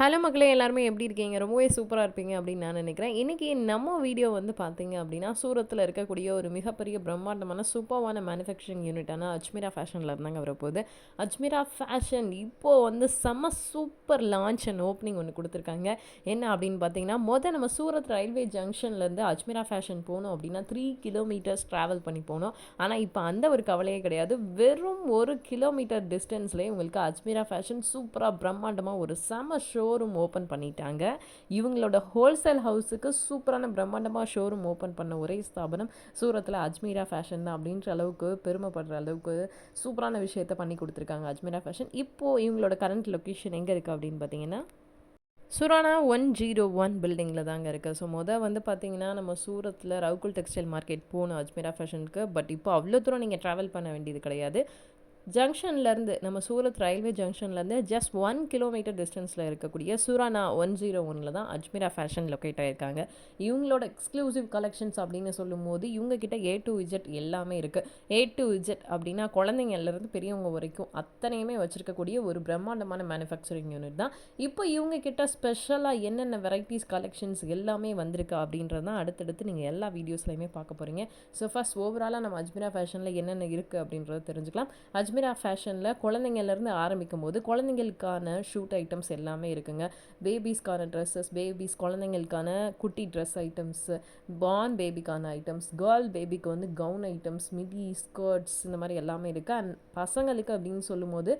Hello மக்களே எல்லாருமே எப்படி இருக்கீங்க? ரொம்பவே சூப்பராக இருப்பீங்க அப்படின்னு நான் நினைக்கிறேன். இன்றைக்கி நம்ம வீடியோ வந்து பார்த்தீங்க அப்படின்னா சூரத்தில் இருக்கக்கூடிய ஒரு மிகப்பெரிய பிரம்மாண்டமான சூப்பர்வான மேனுஃபேக்சரிங் யூனிட்டான அஜ்மீரா ஃபேஷனில் இருந்தாங்க வரப்போகுது. அஜ்மீரா ஃபேஷன் இப்போது வந்து செம்ம சூப்பர் லான்ச் அண்ட் ஓப்பனிங் ஒன்று கொடுத்துருக்காங்க. என்ன அப்படின்னு பார்த்தீங்கன்னா மொதல் நம்ம சூரத் ரயில்வே ஜங்ஷன்லேருந்து அஜ்மீரா ஃபேஷன் போகணும் அப்படின்னா த்ரீ கிலோமீட்டர்ஸ் ட்ராவல் பண்ணி போகணும் ஆனால் இப்போ அந்த ஒரு கவலையே கிடையாது. வெறும் ஒரு கிலோமீட்டர் டிஸ்டன்ஸ்லேயே உங்களுக்கு அஜ்மீரா ஃபேஷன் சூப்பராக பிரம்மாண்டமாக ஒரு செம ஷோ ஷோரூம் ஓப்பன் பண்ணிட்டாங்க. இவங்களோட ஹோல்சேல் ஹவுஸுக்கு சூப்பரான பிரம்மாண்டமாக ஷோரூம் ஓப்பன் பண்ண ஒரே ஸ்தாபனம் சூரத்தில் அஜ்மீரா ஃபேஷன் தான் அப்படின்ற அளவுக்கு பெருமைப்படுற அளவுக்கு சூப்பரான விஷயத்த பண்ணி கொடுத்துருக்காங்க அஜ்மீரா ஃபேஷன் இப்போது இவங்களோட கரண்ட் லொக்கேஷன் எங்கே இருக்குது அப்படின்னு பார்த்தீங்கன்னா சுரானா ஒன் ஜீரோ ஒன் பில்டிங்கில் தாங்க இருக்குது ஸோ மொதல் வந்து பார்த்தீங்கன்னா நம்ம சூரத்தில் ரவுகுல் டெக்ஸ்டைல் மார்க்கெட் போகணும் அஜ்மீரா ஃபேஷனுக்கு பட் இப்போ அவ்வளோ தூரம் நீங்கள் ட்ராவல் பண்ண வேண்டியது கிடையாது. ஜங்ஷன்லேருந்து நம்ம சூரத் ரயில்வே ஜங்ஷன்லேருந்து ஜஸ்ட் ஒன் கிலோமீட்டர் டிஸ்டன்ஸில் இருக்கக்கூடிய சூரானா ஒன் ஜீரோ ஒனில் தான் அஜ்மீரா ஃபேஷன் லொக்கேட் ஆகியிருக்காங்க இவங்களோட எக்ஸ்க்ளூசிவ் கலெக்ஷன்ஸ் அப்படின்னு சொல்லும்போது இவங்கக்கிட்ட ஏ டு இஜெட் எல்லாமே இருக்குது ஏ டு இஜெட் அப்படின்னா குழந்தைங்கள்லேருந்து பெரியவங்க வரைக்கும் அத்தனையுமே வச்சுருக்கக்கூடிய ஒரு பிரம்மாண்டமான மேனுஃபேக்சரிங் யூனிட் தான். இப்போ இவங்கக்கிட்ட ஸ்பெஷலாக என்னென்ன வெரைட்டிஸ் கலெக்ஷன்ஸ் எல்லாமே வந்திருக்கு அப்படின்றது தான் அடுத்தடுத்து நீங்கள் எல்லா வீடியோஸ்லையுமே பார்க்க போகிறீங்க ஸோ ஃபஸ்ட் ஓவராலாக நம்ம அஜ்மீரா ஃபேஷனில் என்னென்ன இருக்குது அப்படின்றத தெரிஞ்சுக்கலாம். அஜ்மீர் அஜ்மீரா ஃபேஷனில் குழந்தைங்கள்லேருந்து ஆரம்பிக்கும் போது குழந்தைங்களுக்கான ஷூட் ஐட்டம்ஸ் எல்லாமே இருக்குங்க. பேபிஸ்க்கான ட்ரெஸ்ஸஸ் பேபிஸ் குழந்தைங்களுக்கான குட்டி ட்ரெஸ் ஐட்டம்ஸ் பார்ன் பேபிக்கான ஐட்டம்ஸ் கேர்ள் பேபிக்கு வந்து கவுன் ஐட்டம்ஸ் மிடி ஸ்கர்ட்ஸ் இந்த மாதிரி எல்லாமே இருக்குது அண்ட் பசங்களுக்கு அப்படின்னு சொல்லும்போது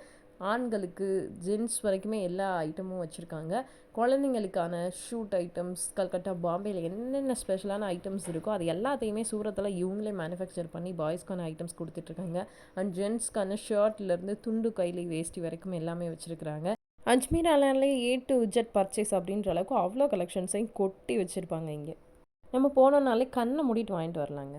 ஆண்களுக்கு ஜென்ஸ் வரைக்குமே எல்லா ஐட்டமும் வச்சுருக்காங்க. குழந்தைங்களுக்கான ஷூட் ஐட்டம்ஸ் கல்கட்டா பாம்பேயில் என்னென்ன ஸ்பெஷலான ஐட்டம்ஸ் இருக்கோ அது எல்லாத்தையுமே சூரத்தில் இவங்களே மேனுஃபேக்சர் பண்ணி பாய்ஸ்க்கான ஐட்டம்ஸ் கொடுத்துட்ருக்காங்க. அண்ட் ஜென்ஸ்க்கான ஷர்ட்லேருந்து துண்டு கைலி வேஷ்டி வரைக்கும் எல்லாமே வச்சுருக்குறாங்க. அஜ்மீர் அலான்லேயே ஏ டு ஜெட் பர்ச்சேஸ் அப்படின்ற அளவுக்கு அவ்வளோ கலெக்ஷன்ஸையும் கொட்டி வச்சுருப்பாங்க இங்கே. நம்ம போனோம்னாலே கண்ணை மூடிட்டு வாங்கிட்டு வரலாங்க.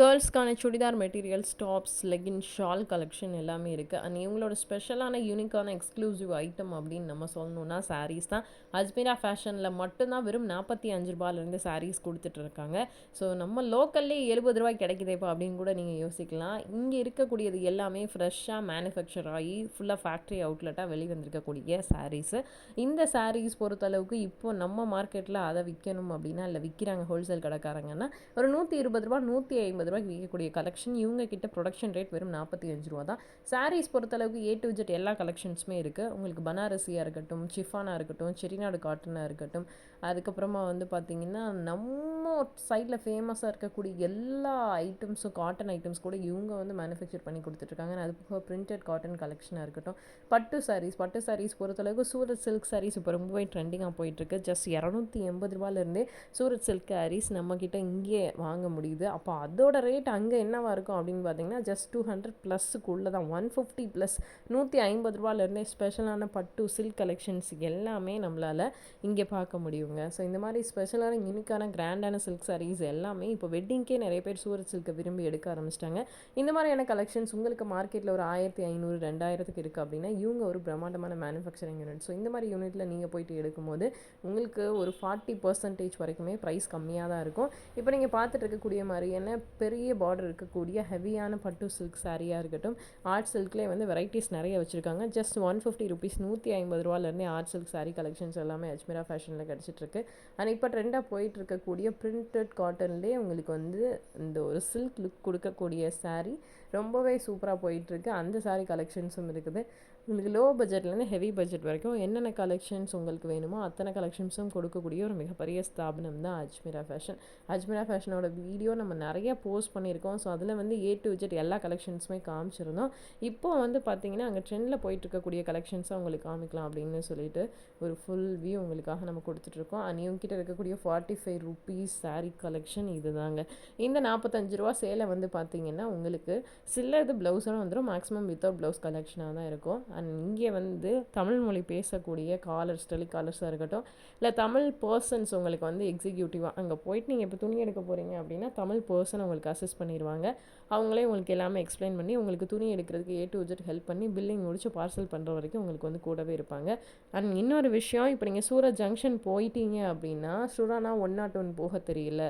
கேர்ள்ஸ்க்கான churidar materials tops legging shawl collection எல்லாமே இருக்குது அண்ட் இவங்களோட ஸ்பெஷலான யூனிக்கான எக்ஸ்க்ளூசிவ் ஐட்டம் அப்படின்னு நம்ம சொல்லணுன்னா சாரீஸ் தான். அஜ்மீரா ஃபேஷனில் மட்டும்தான் வெறும் நாற்பத்தி அஞ்சு ரூபாயிலேருந்து சாரீஸ் கொடுத்துட்ருக்காங்க ஸோ நம்ம லோக்கல்லே எழுபது ரூபாய் கிடைக்குதேப்பா அப்படின்னு கூட நீங்கள் யோசிக்கலாம். இங்கே இருக்கக்கூடியது எல்லாமே ஃப்ரெஷ்ஷாக மேனுஃபேக்சர் ஆகி ஃபுல்லாக ஃபேக்ட்ரி அவுட்லெட்டாக வெளிவந்திருக்கக்கூடிய சாரீஸு இந்த சாரீஸ் பொறுத்தளவுக்கு இப்போ நம்ம மார்க்கெட்டில் அதை விற்கணும் அப்படின்னா இல்லை விற்கிறாங்க ஹோல்சேல் கடைக்காரங்கன்னா ஒரு நூற்றி இருபது ரூபா நூற்றி ஐம்பது ஐம்பது ரூபாய்க்கு விற்கக்கூடிய கலெக்ஷன் இவங்க கிட்ட ப்ரொடக்ஷன் ரேட் வெறும் நாற்பத்தி அஞ்சு ரூபா தான். சாரீஸ் பொறுத்தளவுக்கு ஏ டு ஜெட் எல்லா கலெக்ஷன்ஸுமே இருக்குது உங்களுக்கு பனாரசியாக இருக்கட்டும் சிஃபானாக இருக்கட்டும் செரிநாடு காட்டனாக இருக்கட்டும் அதுக்கப்புறமா வந்து பார்த்திங்கன்னா நம்ம சைடில் ஃபேமஸாக இருக்கக்கூடிய எல்லா ஐட்டம்ஸும் காட்டன் ஐட்டம்ஸ் கூட இவங்க வந்து மேனுஃபேக்சர் பண்ணி கொடுத்துட்ருக்காங்க. அது போக பிரிண்டட் காட்டன் கலெக்ஷனாக இருக்கட்டும் பட்டு சாரீஸ் பட்டு சாரீஸ் பொறுத்தளவுக்கு சூரத் சில்க் சாரீஸ் இப்போ ரொம்பவே ட்ரெண்டிங்காக போயிட்டுருக்கு ஜஸ்ட் இரநூத்தி எண்பது ரூபாலேருந்தே சூரத் சில்க் சாரீஸ் நம்மக்கிட்ட இங்கேயே வாங்க முடியுது. அப்போ அதோட ரேட் அங்கே என்னவாக இருக்கும் அப்படின்னு பார்த்தீங்கன்னா ஜஸ்ட் டூ ஹண்ட்ரட் ப்ளஸ்ஸுக்குள்ளே தான் ஒன் ஃபிஃப்டி ப்ளஸ் நூற்றி ஐம்பது ரூபாலேருந்தே ஸ்பெஷலான பட்டு சில்க் கலெக்ஷன்ஸ் எல்லாமே நம்மளால் இங்கே பார்க்க முடியும். முடியுங்க ஸோ இந்த மாதிரி ஸ்பெஷலான யூனிக்கான கிராண்டான சில்க் சாரீஸ் எல்லாமே இப்போ வெட்டிங்க்கே நிறைய பேர் சூரத் சில்கை விரும்பி எடுக்க ஆரம்பிச்சிட்டாங்க. இந்த மாதிரியான கலெக்ஷன்ஸ் உங்களுக்கு மார்க்கெட்டில் ஒரு ஆயிரத்தி ஐநூறு ரெண்டாயிரத்துக்கு இருக்குது அப்படின்னா இவங்க ஒரு பிரம்மாண்டமான மேனுஃபேக்சரிங் யூனிட் ஸோ இந்த மாதிரி யூனிட்டில் நீங்கள் போயிட்டு எடுக்கும்போது உங்களுக்கு ஒரு ஃபார்ட்டி பர்சன்டேஜ் வரைக்குமே ப்ரைஸ் கம்மியாக தான் இருக்கும். இப்போ நீங்கள் பார்த்துட்டு இருக்கக்கூடிய மாதிரியான பெரிய பார்டர் இருக்கக்கூடிய ஹெவியான பட்டு சில்க் சாரியாக இருக்கட்டும் ஆர்ட் சில்க்லேயே வந்து வெரைட்டிஸ் நிறைய வச்சுருக்காங்க. ஜஸ்ட் ஒன் ஃபிஃப்டி ருபீஸ் நூற்றி ஐம்பது ரூபாலேருந்தே ஆர்ட் சில்க் சாரீ கலெக்ஷன்ஸ் எல்லாமே அஜ்மீரா ஃபேஷனில் கிடச்சிட்டு போயிட்டுருக்கு. ஆனால் இப்போ ட்ரெண்டாக போயிட்டு இருக்கக்கூடிய பிரிண்டட் காட்டன்லேயே உங்களுக்கு வந்து இந்த ஒரு சில்க் லுக் கொடுக்கக்கூடிய சாரீ ரொம்பவே சூப்பராக போயிட்டுருக்கு. அந்த சாரீ கலெக்ஷன்ஸும் இருக்குது. உங்களுக்கு லோ பட்ஜெட்லேருந்து ஹெவி பட்ஜெட் வரைக்கும் என்னென்ன கலெக்ஷன்ஸ் உங்களுக்கு வேணுமோ அத்தனை கலெக்ஷன்ஸும் கொடுக்கக்கூடிய ஒரு மிகப்பெரிய ஸ்தாபனம் தான் அஜ்மீரா ஃபேஷன் அஜ்மீரா ஃபேஷனோட வீடியோ நம்ம நிறைய போஸ்ட் பண்ணியிருக்கோம். ஸோ அதில் வந்து ஏ டு ஜெட் எல்லா கலெக்ஷன்ஸுமே காமிச்சிருந்தோம். இப்போ வந்து பார்த்தீங்கன்னா அங்கே ட்ரெண்டில் போயிட்டு இருக்கக்கூடிய கலெக்ஷன்ஸை உங்களுக்கு காமிக்கலாம் அப்படின்னு சொல்லிட்டு ஒரு ஃபுல் வியூ உங்களுக்காக நம்ம கொடுத்துட்ருக்கோம் அண்ட் இவங்ககிட்ட இருக்கக்கூடிய forty five rupees saree collection இது தாங்க இந்த நாற்பத்தஞ்சு ரூபா சேலை வந்து பார்த்தீங்கன்னா உங்களுக்கு சில்லது ப்ளவுஸும் வந்துடும் மேக்ஸிமம் வித்தவுட் ப்ளவுஸ் கலெக்ஷனாக தான் இருக்கும். அண்ட் இங்கே வந்து தமிழ் மொழி பேசக்கூடிய காலர்ஸ் டெலிகாலர்ஸாக இருக்கட்டும் இல்லை தமிழ் பர்சன்ஸ் உங்களுக்கு வந்து எக்ஸிக்யூட்டிவாக அங்கே போயிட்டு நீங்கள் இப்போ துணி எடுக்க போகிறீங்க அப்படின்னா தமிழ் பர்சன் உங்களுக்கு அசிஸ்ட் பண்ணிடுவாங்க அவங்களே உங்களுக்கு எல்லாமே எக்ஸ்பிளைன் பண்ணி உங்களுக்கு துணி எடுக்கிறதுக்கு ஏ டு ஜெட் ஹெல்ப் பண்ணி பில்லிங் முடிச்சு பார்சல் பண்ணுற வரைக்கும் உங்களுக்கு வந்து கூடவே இருப்பாங்க. அண்ட் இன்னொரு விஷயம் இப்போ நீங்கள் சூரத் ஜங்ஷன் போயிட்டீங்க அப்படின்னா சுரானா ஒன் நாட் ஒன் போக தெரியல.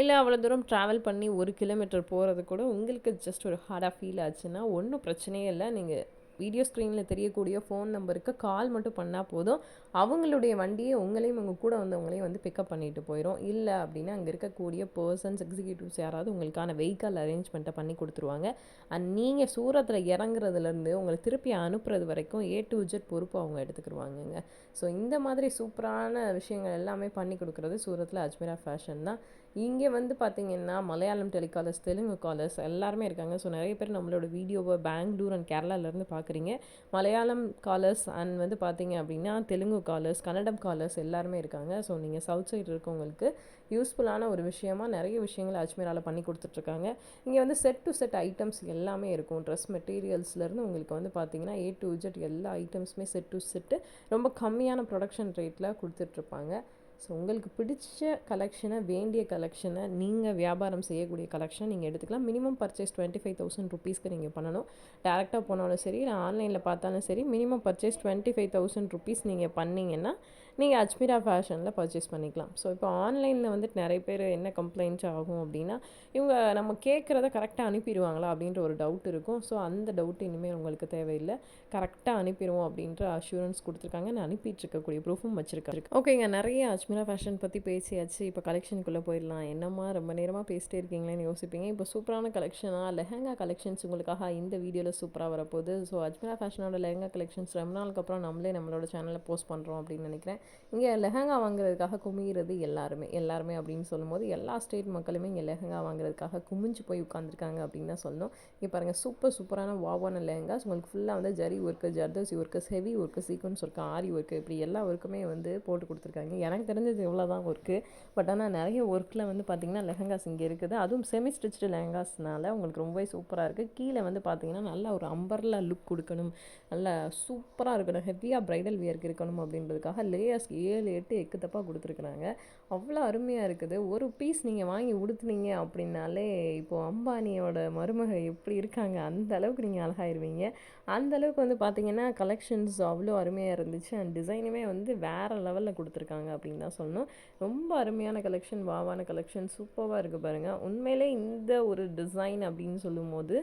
இல்லை அவ்வளோ தூரம் ட்ராவல் பண்ணி ஒரு கிலோமீட்டர் போகிறது கூட உங்களுக்கு ஜஸ்ட் ஒரு ஹார்டாக ஃபீல் ஆச்சுன்னா ஒன்றும் பிரச்சனையே இல்லை. நீங்கள் வீடியோ ஸ்க்ரீனில் தெரியக்கூடிய ஃபோன் நம்பருக்கு கால் மட்டும் பண்ணால் போதும். அவங்களுடைய வண்டியை உங்களையும் உங்கள் கூட வந்தவங்களையும் வந்து பிக்கப் பண்ணிட்டு போயிடும் இல்லை அப்படின்னா அங்கே இருக்கக்கூடிய பர்சன்ஸ் எக்ஸிக்யூட்டிவ்ஸ் யாராவது உங்களுக்கான வெஹிக்கல் அரேஞ்ச்மெண்ட்டை பண்ணி கொடுத்துருவாங்க. அண்ட் நீங்கள் சூரத்தில் இறங்குறதுலேருந்து உங்களை திருப்பி அனுப்புறது வரைக்கும் ஏ டு ஜெட் பொறுப்பு அவங்க எடுத்துக்கிடுவாங்கங்க ஸோ இந்த மாதிரி சூப்பரான விஷயங்கள் எல்லாமே பண்ணி கொடுக்குறது சூரத்தில் அஜ்மீரா ஃபேஷன் தான். இங்கே வந்து பார்த்திங்கன்னா மலையாளம் டெலிகாலர்ஸ் தெலுங்கு காலர்ஸ் எல்லாருமே இருக்காங்க. ஸோ நிறைய பேர் நம்மளோட வீடியோவை பெங்களூர் அண்ட் கேரளாவிலேருந்து பார்க்குறீங்க. மலையாளம் காலர்ஸ் அண்ட் வந்து பார்த்திங்க அப்படின்னா தெலுங்கு காலர்ஸ் கன்னடம் காலர்ஸ் எல்லாருமே இருக்காங்க. ஸோ நீங்கள் சவுத் சைடு இருக்கவங்களுக்கு யூஸ்ஃபுல்லான ஒரு விஷயமா நிறைய விஷயங்களை அஜ்மீரால் பண்ணி கொடுத்துட்ருக்காங்க. இங்கே வந்து செட் டு செட் ஐட்டம்ஸ் எல்லாமே இருக்கும். ட்ரெஸ் மெட்டீரியல்ஸ்லேருந்து உங்களுக்கு வந்து பார்த்திங்கன்னா ஏ டு ஜெட் எல்லா ஐட்டம்ஸுமே செட் டு செட்டு ரொம்ப கம்மியான ப்ரொடக்ஷன் ரேட்டில் கொடுத்துட்ருப்பாங்க. ஸோ உங்களுக்கு பிடிச்ச கலெக்ஷனை வேண்டிய கலெக்ஷனை நீங்கள் வியாபாரம் செய்யக்கூடிய கலெக்ஷனை நீங்கள் எடுத்துக்கலாம். Minimum purchase twenty five thousand ருபீஸ்க்கு நீங்கள் பண்ணணும் டேரெக்டாக போனாலும் சரி நான் ஆன்லைனில் பார்த்தாலும் சரி minimum purchase twenty five thousand rupees நீங்கள் பண்ணிங்கன்னா நீங்கள் அஜ்மீரா ஃபேஷனில் பர்ச்சேஸ் பண்ணிக்கலாம். ஸோ இப்போ ஆன்லைனில் வந்துட்டு நிறைய பேர் என்ன கம்ப்ளைண்ட்ஸ் ஆகும் அப்படின்னா இவங்க நம்ம கேட்குறத கரெக்டாக அனுப்பிடுவாங்களா அப்படின்ற ஒரு டவுட் இருக்கும். ஸோ அந்த டவுட் இனிமேல் உங்களுக்கு தேவையில்லை. கரெக்டாக அனுப்பிடுவோம் அப்படின்ற அஷூரன்ஸ் கொடுத்துருக்காங்க. நான் அனுப்பிட்டு இருக்கக்கூடிய ப்ரூஃபும் வச்சுருக்கேன் ஓகேங்க நிறைய அஜ்மீரா ஃபேஷன் பற்றி பேசியாச்சு. இப்போ கலெக்ஷனுக்குள்ளே போயிடலாம். என்னம்மா ரொம்ப நேரமாக பேசிட்டே இருக்கீங்களேன்னு யோசிப்பீங்க. இப்போ சூப்பரான கலெக்ஷனாக லெஹங்கா கலெக்ஷன்ஸ் உங்களுக்காக இந்த வீடியோவில் சூப்பராக வரப்போகுது. ஸோ அஜ்மீரா ஃபேஷனோட லெஹங்கா கலெக்ஷன்ஸ் ரொம்ப நாளுக்கு அப்புறம் நம்மளே நம்மளோட சேனலில் போஸ்ட் பண்ணுறோம் அப்படின்னு நினைக்கிறேன். இங்கே லெஹங்கா வாங்குறதுக்காக குமிகிறது எல்லாருமே எல்லாருமே அப்படின்னு சொல்லும்போது எல்லா ஸ்டேட் மக்களுமே இங்கே லெஹங்கா வாங்குறதுக்காக குமிஞ்சு போய் உட்காந்துருக்காங்க அப்படின்னு தான் சொல்லணும். இங்கே பாருங்கள் சூப்பர் சூப்பரான வாவான லெஹங்காஸ் உங்களுக்கு ஃபுல்லாக வந்து zari work zardosi work heavy work sequins work aari work இப்படி எல்லா ஒர்க்குமே வந்து போட்டு கொடுத்துருக்காங்க. எனக்கு தெரிஞ்சது இவ்வளோ தான் ஒர்க்கு பட் ஆனால் நிறைய ஒர்க்கில் வந்து பார்த்திங்கன்னா லெஹங்காஸ் இங்கே இருக்குது. அதுவும் செமி ஸ்டிச்டு லெஹங்காஸ்னால உங்களுக்கு ரொம்பவே சூப்பராக இருக்குது கீழே வந்து பார்த்திங்கன்னா நல்லா ஒரு அம்பர்லா லுக் கொடுக்கணும். நல்லா சூப்பராக இருக்கணும். ஹெவியாக ப்ரைடல் வியர்க்கு இருக்கணும் அப்படின்றதுக்காக லேயர் ஐடியாஸ்க்கு ஏழு எட்டு எக்கு தப்பாக கொடுத்துருக்குறாங்க. அவ்வளோ அருமையாக இருக்குது. ஒரு பீஸ் நீங்கள் வாங்கி உடுத்துனீங்க அப்படின்னாலே இப்போது அம்பானியோட மருமக எப்படி இருக்காங்க அந்த அளவுக்கு நீங்கள் அழகாயிருவீங்க. அந்த அளவுக்கு வந்து பார்த்தீங்கன்னா கலெக்ஷன்ஸ் அவ்வளோ அருமையாக இருந்துச்சு. அண்ட் டிசைனுமே வந்து வேறு லெவலில் கொடுத்துருக்காங்க அப்படின்னு தான் சொல்லணும். ரொம்ப அருமையான கலெக்ஷன் வாவான கலெக்ஷன் சூப்பராக இருக்குது பாருங்கள் உண்மையிலே இந்த ஒரு டிசைன் அப்படின்னு சொல்லும்போது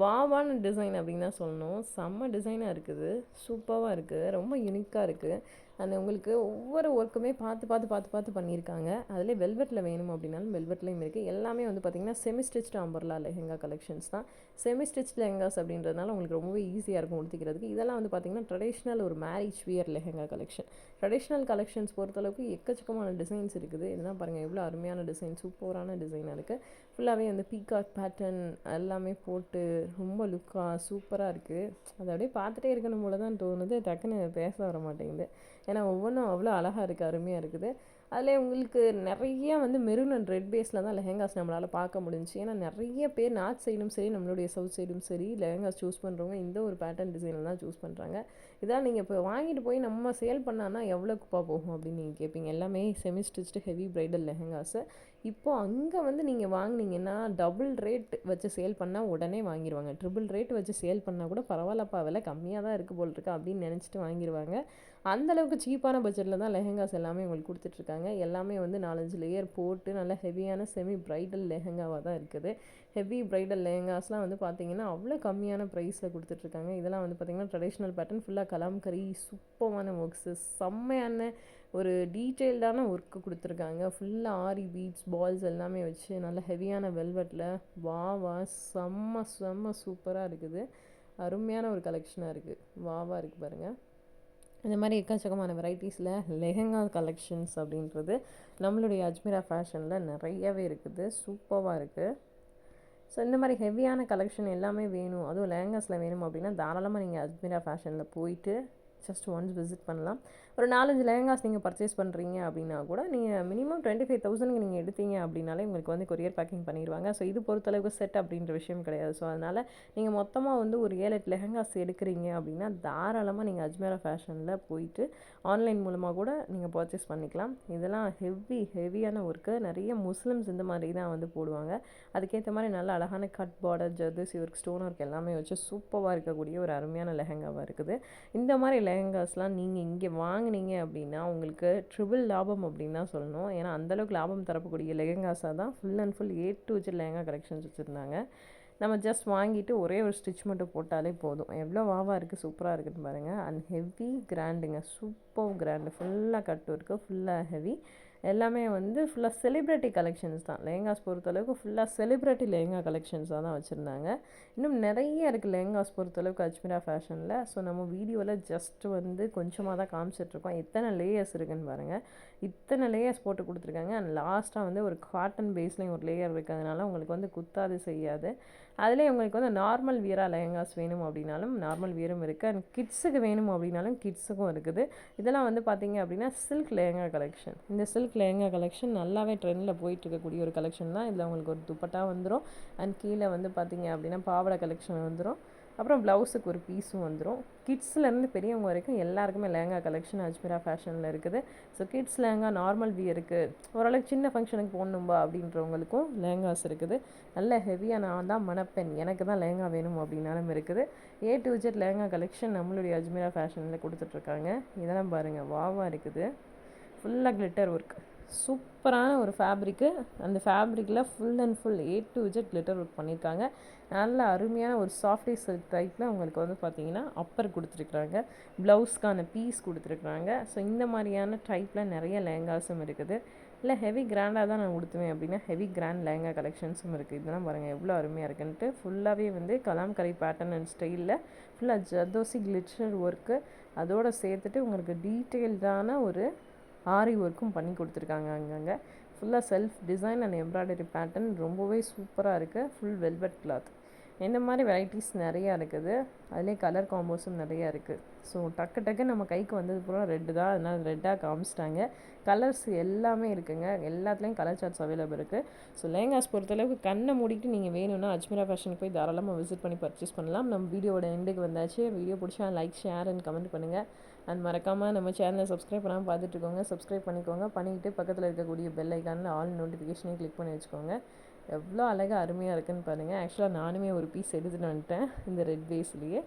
வாவான டிசைன் அப்படின்னு தான் சொல்லணும். செம்ம டிசைனாக இருக்குது. சூப்பராக இருக்குது ரொம்ப யூனிக்காக இருக்குது அந்த உங்களுக்கு ஒவ்வொரு ஒர்க்குமே பார்த்து பார்த்து பார்த்து பார்த்து பண்ணியிருக்காங்க. அதிலே வெல்வெட்டில் வேணும் அப்படின்னாலும் வெல்வெட்லேயும் இருக்குது எல்லாமே வந்து பார்த்திங்கன்னா semi stitched umbrella lehenga collections தான். செமி ஸ்டிச் லெஹங்காஸ் அப்படின்றதுனால உங்களுக்கு ரொம்பவே ஈஸியாக இருக்கும் உடுத்திக்கிறதுக்கு. இதெல்லாம் வந்து பார்த்திங்கன்னா ட்ரெடிஷ்னல் ஒரு marriage wear lehenga collection traditional collections பொறுத்தளவுக்கு எக்கச்சக்கமான டிசைன்ஸ் இருக்குது. இதெல்லாம் பாருங்கள் எவ்வளோ அருமையான டிசைன் சூப்பரான டிசைனாக இருக்குது ஃபுல்லாகவே வந்து பீகாக் பேட்டர்ன் எல்லாமே போட்டு ரொம்ப லுக்காக சூப்பராக இருக்குது அதை அப்படியே பார்த்துட்டே இருக்கணும் போல தான் தோணுது. டக்குன்னு பேச வர மாட்டேங்குது. ஏன்னா ஒவ்வொன்றும் அவ்வளோ அழகாக இருக்குது அருமையாக இருக்குது. அதில் உங்களுக்கு நிறைய வந்து மெரூன் அண்ட் ரெட் பேஸில் தான் லெஹங்காஸ் நம்மளால் பார்க்க முடிஞ்சு ஏன்னா நிறைய பேர் நார்த் சைடும் சரி நம்மளுடைய சவுத் சைடும் சரி லெஹங்காஸ் சூஸ் பண்ணுறவங்க இந்த ஒரு பேட்டர்ன் டிசைனில் தான் சூஸ் பண்ணுறாங்க இதெல்லாம் நீங்கள் இப்போ வாங்கிட்டு போய் நம்ம சேல் பண்ணான்னா எவ்வளோ குப்பா போகும் அப்படின்னு நீங்கள் கேட்பீங்க. எல்லாமே semi stitched heavy bridal lehengas. இப்போது அங்கே வந்து நீங்கள் வாங்கினீங்கன்னா டபுள் ரேட் வச்சு சேல் பண்ணால் உடனே வாங்கிடுவாங்க ட்ரிபிள் ரேட் வச்சு சேல் பண்ணால் கூட பரவாயில்லப்பா விலை கம்மியாக தான் இருக்குது போல் இருக்கா அப்படின்னு நினச்சிட்டு வாங்கிடுவாங்க அந்தளவுக்கு சீப்பான பட்ஜெட்டில் தான் லெஹங்காஸ் எல்லாமே உங்களுக்கு கொடுத்துட்ருக்காங்க எல்லாமே வந்து நாலஞ்சு லேயர் போட்டு நல்ல ஹெவியான செமி ப்ரைடல் லெஹங்காவாக தான் இருக்குது. ஹெவி ப்ரைடல் லெஹங்காஸ்லாம் வந்து பார்த்திங்கன்னா அவ்வளோ கம்மியான ப்ரைஸில் கொடுத்துட்ருக்காங்க இதெல்லாம் வந்து பார்த்திங்கன்னா ட்ரெடிஷ்னல் பேட்டர்ன் ஃபுல்லாக கலாம்கரி சூப்பமான ஒர்க்ஸு செம்மையான ஒரு டீட்டெயில்டான ஒர்க்கு கொடுத்துருக்காங்க. ஃபுல்லாக ஆரி பீட்ஸ் பால்ஸ் எல்லாமே வச்சு நல்ல ஹெவியான வெல்வெட்டில் வா வா செம்ம செம்ம சூப்பராக இருக்குது. அருமையான ஒரு கலெக்ஷனாக இருக்குது வாவா இருக்குது பாருங்கள் இந்த மாதிரி எக்கச்சக்கமான வெரைட்டிஸில் லெஹங்கா கலெக்ஷன்ஸ் அப்படின்றது நம்மளுடைய அஜ்மீரா ஃபேஷனில் நிறையவே இருக்குது. சூப்பராக இருக்குது ஸோ இந்த மாதிரி ஹெவியான கலெக்ஷன் எல்லாமே வேணும். அதுவும் லெஹங்காஸில் வேணும் அப்படின்னா தாராளமாக நீங்கள் அஜ்மீரா ஃபேஷனில் போயிட்டு ஜஸ்ட் ஒன்ஸ் விசிட் பண்ணலாம். ஒரு நாலஞ்சு லெஹங்காஸ் நீங்கள் பர்ச்சேஸ் பண்ணுறீங்க அப்படின்னா கூட நீங்கள் மினிமம் டுவெண்ட்டி ஃபைவ் தௌசண்ட்க்கு நீங்கள் எடுத்தீங்க அப்படின்னாலே உங்களுக்கு வந்து கொரியர் பேக்கிங் பண்ணிடுவாங்க. ஸோ இது பொறுத்தளவுக்கு செட் அப்படின்ற விஷயம் கிடையாது. ஸோ அதனால் நீங்கள் மொத்தமாக வந்து ஒரு ஏழு எட்டு லெஹங்காஸ் எடுக்கிறீங்க அப்படின்னா தாராளமாக நீங்கள் அஜ்மேரா ஃபேஷனில் போயிட்டு ஆன்லைன் மூலமாக கூட நீங்கள் பர்ச்சேஸ் பண்ணிக்கலாம். இதெல்லாம் ஹெவி ஹெவியான ஒர்க்கு நிறைய முஸ்லிம்ஸ் இந்த மாதிரி தான் வந்து போடுவாங்க. அதுக்கேற்ற மாதிரி நல்ல அழகான cut border zardosi work stone work எல்லாமே வச்சு சூப்பராக இருக்கக்கூடிய ஒரு அருமையான லெஹங்காவாக இருக்குது. இந்த மாதிரி லெஹங்காஸ்லாம் நீங்கள் இங்கே வாங்கினீங்க அப்படின்னா உங்களுக்கு ட்ரிபிள் லாபம் அப்படின்னு தான் சொல்லணும். ஏன்னா அந்தளவுக்கு லாபம் தரக்கூடிய லெஹங்காஸாக தான் full and full A to வச்சு லெஹங்கா கலெக்ஷன்ஸ் வச்சுருந்தாங்க. நம்ம ஜஸ்ட் வாங்கிட்டு ஒரே ஒரு ஸ்டிச் மட்டும் போட்டாலே போதும். எவ்வளோ வாவாக இருக்குது சூப்பராக இருக்குதுன்னு பாருங்கள் அண்ட் ஹெவி கிராண்டுங்க சூப்பர் கிராண்டு ஃபுல்லாக கட்டு இருக்குது ஃபுல்லாக ஹெவி எல்லாமே வந்து ஃபுல்லாக செலிப்ரிட்டி கலெக்ஷன்ஸ் தான். லெஹங்காஸ் பொறுத்தளவுக்கு ஃபுல்லாக செலிப்ரிட்டி லெஹங்கா கலெக்ஷன்ஸாக தான் வச்சுருந்தாங்க. இன்னும் நிறைய இருக்குது லெஹங்காஸ் பொறுத்தளவுக்கு அஜ்மிரா ஃபேஷனில் ஸோ நம்ம வீடியோவில் ஜஸ்ட் வந்து கொஞ்சமாக தான் காமிச்சிட்ருக்கோம் எத்தனை லேயர்ஸ் இருக்குதுன்னு பாருங்கள் இத்தனை லேயர்ஸ் போட்டு கொடுத்துருக்காங்க. அண்ட் லாஸ்ட்டாக வந்து ஒரு காட்டன் பேஸ்லேயும் ஒரு லேயர் இருக்கிறதுனால உங்களுக்கு வந்து குத்தாது செய்யாது. அதில் உங்களுக்கு வந்து நார்மல் வீரா லெஹங்காஸ் வேணும் அப்படின்னாலும் நார்மல் வீரம் இருக்குது அண்ட் கிட்ஸுக்கு வேணும் அப்படின்னாலும் கிட்ஸுக்கும் இருக்குது. இதெல்லாம் வந்து பார்த்திங்க அப்படின்னா சில்க் லெஹங்கா கலெக்ஷன் இந்த சில்க் லெஹங்கா கலெக்ஷன் நல்லாவே ட்ரெண்டில் போயிட்டு இருக்கக்கூடிய ஒரு கலெக்ஷன் தான். இதில் உங்களுக்கு ஒரு துப்பட்டா வந்துடும் அண்ட் கீழே வந்து பார்த்திங்க அப்படின்னா பாவடை கலெக்ஷன் வந்துடும் அப்புறம் ப்ளவுஸுக்கு ஒரு பீஸும் வந்துடும் கிட்ஸ்லேருந்து பெரியவங்க வரைக்கும் எல்லாருக்குமே லேங்கா கலெக்ஷன் அஜ்மிரா ஃபேஷனில் இருக்குது. ஸோ கிட்ஸ் லேங்கா நார்மல் வியருக்கு ஓரளவுக்கு சின்ன ஃபங்க்ஷனுக்கு போடணும்பா அப்படின்றவங்களுக்கும் லேங்காஸ் இருக்குது. நல்ல ஹெவியாக நான் தான் மணப்பெண். எனக்கு தான் லேங்கா வேணும் அப்படின்னாலும் இருக்குது. A to Z lehenga collection நம்மளுடைய அஜ்மிரா ஃபேஷனில் கொடுத்துட்ருக்காங்க. இதெல்லாம் பாருங்கள் வாவாக இருக்குது. ஃபுல்லாக கிளிட்டர் ஒர்க் சூப்பரான ஒரு ஃபேப்ரிக்கு அந்த ஃபேப்ரிக்கில் full and full A to Z glitter work பண்ணியிருக்காங்க. நல்ல அருமையான ஒரு சாஃப்டி சில்க் டைப்பில் உங்களுக்கு வந்து பார்த்தீங்கன்னா அப்பர் கொடுத்துருக்குறாங்க. ப்ளவுஸ்க்கான பீஸ் கொடுத்துருக்குறாங்க. ஸோ இந்த மாதிரியான டைப்பில் நிறைய லேங்காஸும் இருக்குது. இல்லை ஹெவி கிராண்டாக தான் நான் கொடுத்துவேன் அப்படின்னா ஹெவி கிராண்ட் லேங்கா கலெக்ஷன்ஸும் இருக்குது. இதெல்லாம் பாருங்கள் எவ்வளோ அருமையாக இருக்குன்ட்டு. ஃபுல்லாகவே வந்து கலாம்கரை பேட்டர்ன் அண்ட் ஸ்டைலில் ஃபுல்லாக ஜர்தோசி கிளிச்சர் ஒர்க்கு அதோடு சேர்த்துட்டு உங்களுக்கு டீட்டெயில்டான ஒரு ஆரி ஒர்க்கும் பண்ணி கொடுத்துருக்காங்க அங்கங்கே. ஃபுல்லாக self design and embroidery pattern ரொம்பவே சூப்பராக இருக்குது ஃபுல் வெல்வெட் கிளாத் இந்த மாதிரி வெரைட்டிஸ் நிறையா இருக்குது. அதுலேயே கலர் காம்போஸும் நிறையா இருக்குது ஸோ டக்கு டக்கு நம்ம கைக்கு வந்தது பூரா ரெட்டு தான். அதனால் ரெட்டாக காமிச்சிட்டாங்க. கலர்ஸ் எல்லாமே இருக்குங்க. எல்லாத்துலேயும் கலர் சார்ட்ஸ் அவைலபிள் இருக்குது ஸோ லேங்காஸ் பொறுத்தளவுக்கு கண்ணை மூடிட்டு நீங்கள் வேணும்னா அஜ்மீரா ஃபேஷனுக்கு போய் தாராளமாக விசிட் பண்ணி பர்ச்சேஸ் பண்ணலாம். நம்ம வீடியோட எண்டுக்கு வந்தாச்சு. வீடியோ பிடிச்சா லைக் ஷேர் அண்ட் கமெண்ட் பண்ணுங்கள் அண்ட் மறக்காமல் நம்ம சேனலை சப்ஸ்கிரைப் பண்ணாமல் பார்த்துட்ருக்கோங்க சப்ஸ்கிரைப் பண்ணிக்கோங்க. பண்ணிக்கிட்டு பக்கத்தில் இருக்கக்கூடிய பெல் ஐக்கானில் ஆல் நோட்டிஃபிகேஷனையும் கிளிக் பண்ணி வச்சுக்கோங்க. எவ்வளோ அழகாக அருமையாக இருக்குதுன்னு பாருங்கள் ஆக்சுவலாக நானுமே ஒரு பீஸ் எடுத்துன்னு வந்துட்டேன் இந்த ரெட் பேஸ்லேயே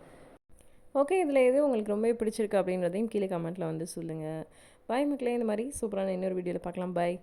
ஓகே இதில் எது உங்களுக்கு ரொம்ப பிடிச்சிருக்கு அப்படின்றதையும் கீழே கமெண்ட்டில் வந்து சொல்லுங்கள் பாய் மக்களே இந்த மாதிரி சூப்பரான இன்னொரு வீடியோவில் பார்க்கலாம். பாய்